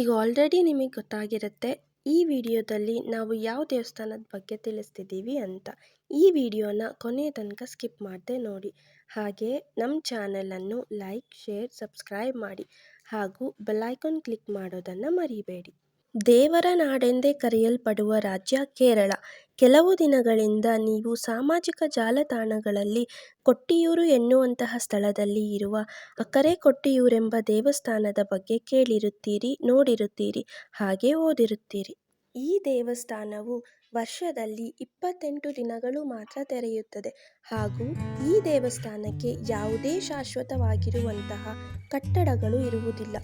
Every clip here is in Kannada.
ಈಗ ಆಲ್ರೆಡಿ ನಿಮಗೆ ಗೊತ್ತಾಗಿರುತ್ತೆ, ಈ ವಿಡಿಯೋದಲ್ಲಿ ನಾವು ಯಾವ ದೇವಸ್ಥಾನದ ಬಗ್ಗೆ ತಿಳಿಸ್ತಿದ್ದೀವಿ ಅಂತ. ಈ ವಿಡಿಯೋನ ಕೊನೆಯ ತನಕ ಸ್ಕಿಪ್ ಮಾಡದೆ ನೋಡಿ. ಹಾಗೆ ನಮ್ಮ ಚಾನಲನ್ನು ಲೈಕ್, ಶೇರ್, ಸಬ್ಸ್ಕ್ರೈಬ್ ಮಾಡಿ. ಹಾಗೂ ಬೆಲ್ಲೈಕಾನ್ ಕ್ಲಿಕ್ ಮಾಡೋದನ್ನು ಮರಿಬೇಡಿ. ದೇವರ ನಾಡೆಂದೇ ಕರೆಯಲ್ಪಡುವ ರಾಜ್ಯ ಕೇರಳ. ಕೆಲವು ದಿನಗಳಿಂದ ನೀವು ಸಾಮಾಜಿಕ ಜಾಲತಾಣಗಳಲ್ಲಿ ಕೊಟ್ಟಿಯೂರು ಎನ್ನುವಂತಹ ಸ್ಥಳದಲ್ಲಿ ಇರುವ ಅಕ್ಕರೆ ಕೊಟ್ಟಿಯೂರೆಂಬ ದೇವಸ್ಥಾನದ ಬಗ್ಗೆ ಕೇಳಿರುತ್ತೀರಿ, ನೋಡಿರುತ್ತೀರಿ, ಹಾಗೆ ಓದಿರುತ್ತೀರಿ. ಈ ದೇವಸ್ಥಾನವು ವರ್ಷದಲ್ಲಿ ಇಪ್ಪತ್ತೆಂಟು ದಿನಗಳು ಮಾತ್ರ ತೆರೆಯುತ್ತದೆ. ಹಾಗೂ ಈ ದೇವಸ್ಥಾನಕ್ಕೆ ಯಾವುದೇ ಶಾಶ್ವತವಾಗಿರುವಂತಹ ಕಟ್ಟಡಗಳು ಇರುವುದಿಲ್ಲ.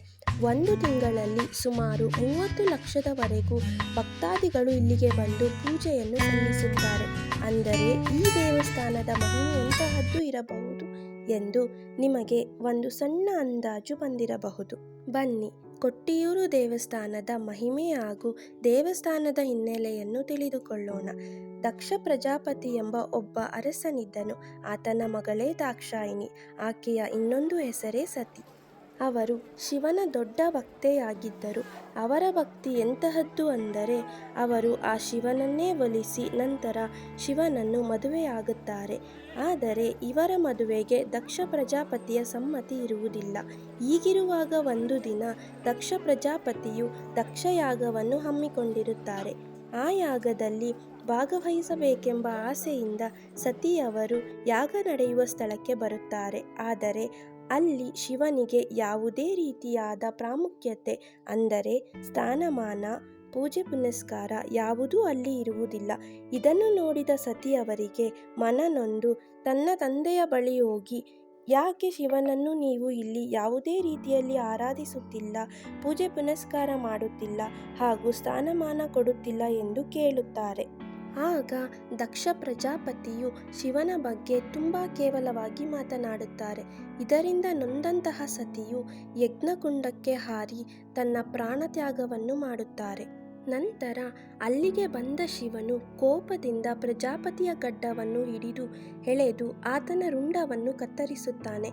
ಒಂದು ತಿಂಗಳಲ್ಲಿ ಸುಮಾರು ಮೂವತ್ತು ಲಕ್ಷದವರೆಗೂ ಭಕ್ತಾದಿಗಳು ಇಲ್ಲಿಗೆ ಬಂದು ಪೂಜೆಯನ್ನು ಸಲ್ಲಿಸುತ್ತಾರೆ. ಅಂದರೆ ಈ ದೇವಸ್ಥಾನದ ಮಹಿಮೆ ಎಂತಹದ್ದು ಇರಬಹುದು ಎಂದು ನಿಮಗೆ ಒಂದು ಸಣ್ಣ ಅಂದಾಜು ಬಂದಿರಬಹುದು. ಬನ್ನಿ, ಕೊಟ್ಟಿಯೂರು ದೇವಸ್ಥಾನದ ಮಹಿಮೆ ಹಾಗೂ ದೇವಸ್ಥಾನದ ಹಿನ್ನೆಲೆಯನ್ನು ತಿಳಿದುಕೊಳ್ಳೋಣ. ದಕ್ಷ ಪ್ರಜಾಪತಿ ಎಂಬ ಒಬ್ಬ ಅರಸನಿದ್ದನು. ಆತನ ಮಗಳೇ ದಾಕ್ಷಾಯಿಣಿ. ಆಕೆಯ ಇನ್ನೊಂದು ಹೆಸರೇ ಸತಿ. ಅವರು ಶಿವನ ದೊಡ್ಡ ಭಕ್ತೆಯಾಗಿದ್ದರು. ಅವರ ಭಕ್ತಿ ಎಂತಹದ್ದು ಅಂದರೆ, ಅವರು ಆ ಶಿವನನ್ನೇ ಒಲಿಸಿ ನಂತರ ಶಿವನನ್ನು ಮದುವೆಯಾಗುತ್ತಾರೆ. ಆದರೆ ಇವರ ಮದುವೆಗೆ ದಕ್ಷ ಪ್ರಜಾಪತಿಯ ಸಮ್ಮತಿ ಇರುವುದಿಲ್ಲ. ಹೀಗಿರುವಾಗ ಒಂದು ದಿನ ದಕ್ಷ ಪ್ರಜಾಪತಿಯು ದಕ್ಷಯಾಗವನ್ನು ಹಮ್ಮಿಕೊಂಡಿರುತ್ತಾರೆ. ಆ ಯಾಗದಲ್ಲಿ ಭಾಗವಹಿಸಬೇಕೆಂಬ ಆಸೆಯಿಂದ ಸತಿಯವರು ಯಾಗ ನಡೆಯುವ ಸ್ಥಳಕ್ಕೆ ಬರುತ್ತಾರೆ. ಆದರೆ ಅಲ್ಲಿ ಶಿವನಿಗೆ ಯಾವುದೇ ರೀತಿಯಾದ ಪ್ರಾಮುಖ್ಯತೆ ಅಂದರೆ ಸ್ಥಾನಮಾನ ಪೂಜೆ ಪುನಸ್ಕಾರ ಯಾವುದೂ ಅಲ್ಲಿ ಇರುವುದಿಲ್ಲ. ಇದನ್ನು ನೋಡಿದ ಸತಿಯವರಿಗೆ ಮನನೊಂದು, ತನ್ನ ತಂದೆಯ ಬಳಿ ಹೋಗಿ, ಯಾಕೆ ಶಿವನನ್ನು ನೀವು ಇಲ್ಲಿ ಯಾವುದೇ ರೀತಿಯಲ್ಲಿ ಆರಾಧಿಸುತ್ತಿಲ್ಲ, ಪೂಜೆ ಪುನಸ್ಕಾರ ಮಾಡುತ್ತಿಲ್ಲ ಹಾಗೂ ಸ್ಥಾನಮಾನ ಕೊಡುತ್ತಿಲ್ಲ? ಎಂದು ಕೇಳುತ್ತಾರೆ. ಆಗ ದಕ್ಷ ಪ್ರಜಾಪತಿಯು ಶಿವನ ಬಗ್ಗೆ ತುಂಬ ಕೇವಲವಾಗಿ ಮಾತನಾಡುತ್ತಾರೆ. ಇದರಿಂದ ನೊಂದಂತಹ ಸತಿಯು ಯಜ್ಞಕುಂಡಕ್ಕೆ ಹಾರಿ ತನ್ನ ಪ್ರಾಣತ್ಯಾಗವನ್ನು ಮಾಡುತ್ತಾರೆ. ನಂತರ ಅಲ್ಲಿಗೆ ಬಂದ ಶಿವನು ಕೋಪದಿಂದ ಪ್ರಜಾಪತಿಯ ಗಡ್ಡವನ್ನು ಹಿಡಿದು ಎಳೆದು ಆತನ ರುಂಡವನ್ನು ಕತ್ತರಿಸುತ್ತಾನೆ.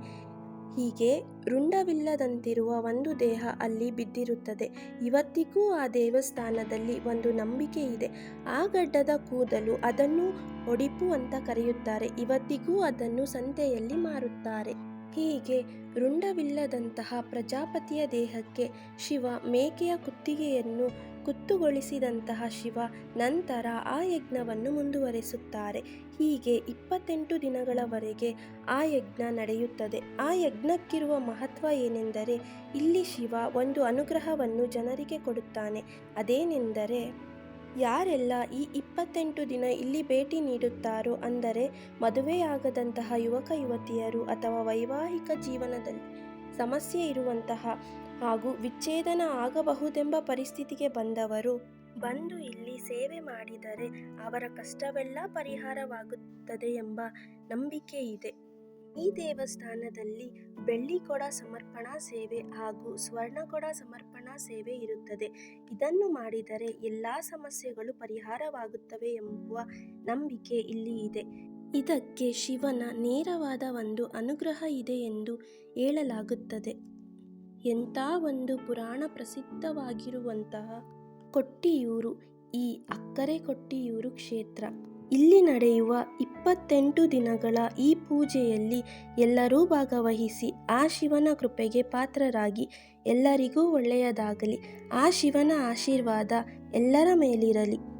ಹೀಗೆ ರುಂಡವಿಲ್ಲದಂತಿರುವ ಒಂದು ದೇಹ ಅಲ್ಲಿ ಬಿದ್ದಿರುತ್ತದೆ. ಇವತ್ತಿಗೂ ಆ ದೇವಸ್ಥಾನದಲ್ಲಿ ಒಂದು ನಂಬಿಕೆ ಇದೆ. ಆ ಗಡ್ಡದ ಕೂದಲು ಅದನ್ನು ಒಡಿಪು ಅಂತ ಕರೆಯುತ್ತಾರೆ. ಇವತ್ತಿಗೂ ಅದನ್ನು ಸಂತೆಯಲ್ಲಿ ಮಾರುತ್ತಾರೆ. ಹೀಗೆ ರುಂಡವಿಲ್ಲದಂತಹ ಪ್ರಜಾಪತಿಯ ದೇಹಕ್ಕೆ ಶಿವ ಮೇಕೆಯ ಕುತ್ತಿಗೆಯನ್ನು ಕುತ್ತುಗೊಳಿಸಿದಂತಹ ಶಿವ ನಂತರ ಆ ಯಜ್ಞವನ್ನು ಮುಂದುವರೆಸುತ್ತಾರೆ. ಹೀಗೆ ಇಪ್ಪತ್ತೆಂಟು ದಿನಗಳವರೆಗೆ ಆ ಯಜ್ಞ ನಡೆಯುತ್ತದೆ. ಆ ಯಜ್ಞಕ್ಕಿರುವ ಮಹತ್ವ ಏನೆಂದರೆ, ಇಲ್ಲಿ ಶಿವ ಒಂದು ಅನುಗ್ರಹವನ್ನು ಜನರಿಗೆ ಕೊಡುತ್ತಾನೆ. ಅದೇನೆಂದರೆ, ಯಾರೆಲ್ಲ ಈ ಇಪ್ಪತ್ತೆಂಟು ದಿನ ಇಲ್ಲಿ ಭೇಟಿ ನೀಡುತ್ತಾರೋ ಅಂದರೆ ಮದುವೆಯಾಗದಂತಹ ಯುವಕ ಯುವತಿಯರು ಅಥವಾ ವೈವಾಹಿಕ ಜೀವನದಲ್ಲಿ ಸಮಸ್ಯೆ ಇರುವಂತಹ ಹಾಗೂ ವಿಚ್ಛೇದನ ಆಗಬಹುದೆಂಬ ಪರಿಸ್ಥಿತಿಗೆ ಬಂದವರು ಬಂದು ಇಲ್ಲಿ ಸೇವೆ ಮಾಡಿದರೆ ಅವರ ಕಷ್ಟವೆಲ್ಲ ಪರಿಹಾರವಾಗುತ್ತದೆ ಎಂಬ ನಂಬಿಕೆ ಇದೆ. ಈ ದೇವಸ್ಥಾನದಲ್ಲಿ ಬೆಳ್ಳಿ ಕೊಡ ಸಮರ್ಪಣಾ ಸೇವೆ ಹಾಗೂ ಸ್ವರ್ಣ ಕೊಡ ಸಮರ್ಪಣಾ ಸೇವೆ ಇರುತ್ತದೆ. ಇದನ್ನು ಮಾಡಿದರೆ ಎಲ್ಲ ಸಮಸ್ಯೆಗಳು ಪರಿಹಾರವಾಗುತ್ತವೆ ಎಂಬುವ ನಂಬಿಕೆ ಇಲ್ಲಿ ಇದೆ. ಇದಕ್ಕೆ ಶಿವನ ನೇರವಾದ ಒಂದು ಅನುಗ್ರಹ ಇದೆ ಎಂದು ಹೇಳಲಾಗುತ್ತದೆ. ಎಂಥ ಒಂದು ಪುರಾಣ ಪ್ರಸಿದ್ಧವಾಗಿರುವಂತಹ ಕೊಟ್ಟಿಯೂರು, ಈ ಅಕ್ಕರೆ ಕೊಟ್ಟಿಯೂರು ಕ್ಷೇತ್ರ. ಇಲ್ಲಿ ನಡೆಯುವ ಇಪ್ಪತ್ತೆಂಟು ದಿನಗಳ ಈ ಪೂಜೆಯಲ್ಲಿ ಎಲ್ಲರೂ ಭಾಗವಹಿಸಿ ಆ ಶಿವನ ಕೃಪೆಗೆ ಪಾತ್ರರಾಗಿ ಎಲ್ಲರಿಗೂ ಒಳ್ಳೆಯದಾಗಲಿ. ಆ ಶಿವನ ಆಶೀರ್ವಾದ ಎಲ್ಲರ ಮೇಲಿರಲಿ.